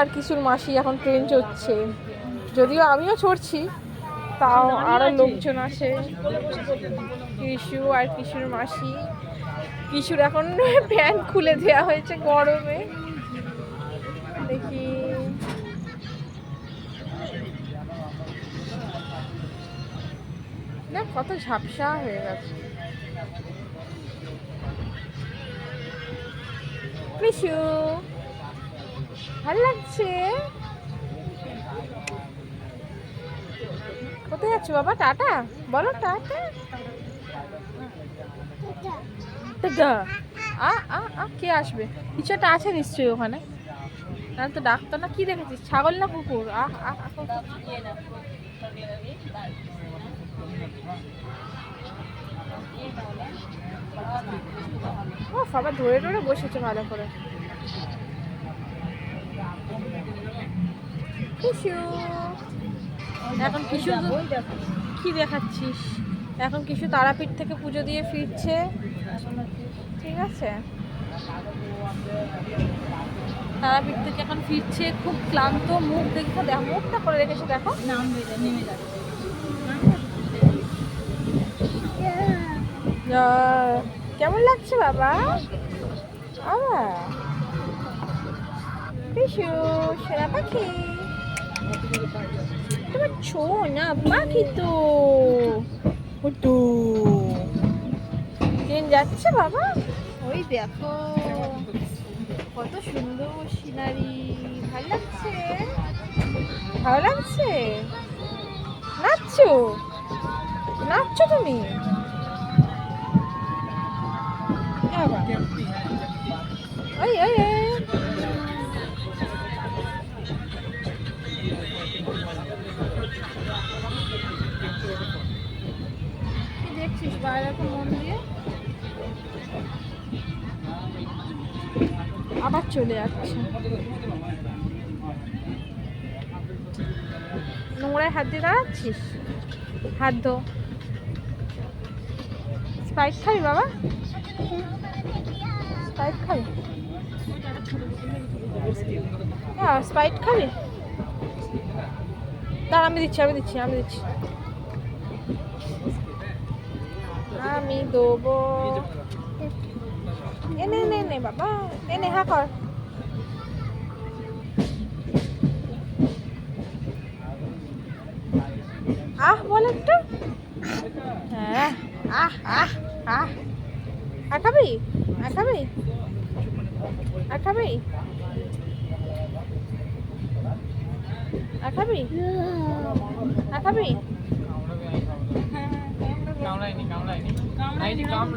আর কিশুর মাসি এখন ট্রেন চড়ছে। যদিও আমিও চড়ছি তাও আরও লোকজন আসে। কিশু আর কিশুর মাসি। কিশুর এখন প্যান্ট খুলে দেওয়া হয়েছে গরমে। দেখি। না কত ঝাপসা হয়ে গেছে। কিশু ভালো লাগছে? কোথায় যাচ্ছ বাবা? টাটা? বলো টাটা। টাটা। আ আ আ, কে আসবে? কিছু একটা আছে নিশ্চয়ই ওখানে। না তো ডাক্তার না। কি দেখেছিস? ছাগল না কুকুর? আহ আহ ও সবাই ধরে ধরে বসেছে ভালো করে। কিশু এখন কিশু কি দেখাচ্ছিস? এখন কিছু তারাপীঠ থেকে পুজো দিয়ে ফিরছে। ঠিক আছে। তারাপীঠ থেকে এখন ফিরছে খুব ক্লান্ত মুখ দেখে দেখো মুখটা করে রেখেছে দেখো। আহ, কেমন লাগছে বাবা? বাবা। পিসু সেরা পাখি। তোমার ছো না পাখি তো। ও তো ট্রেন যাচ্ছে বাবা? ওই দেখো কত সুন্দর সিনারি। ভালো লাগছে? ভালো লাগছে? নাচছো? নাচছো তুমি? বাবা দেখছিস মন দিয়ে। আবার চলে যাচ্ছে। নোংরায় হাত দিয়ে দাঁড়াচ্ছিস? হাত ধো। স্পাইট খাবি বাবা? স্পাইট খাবি? হ্যাঁ স্পাইট খাবি। দাঁড়া, আমি দিচ্ছি আমি দিচ্ছি আমি দিচ্ছি। আমি দেবো। এনে নে নে বাবা, এনে, হা, কর। আহ, বল একটু। হ্যাঁ আহ আহ আহ। আর খাবি? আর খাবি? আর খাবি আর খাবি আর খাবি কামড়ায়নি কামড়ায়নি কামড়ায়নি কামড়া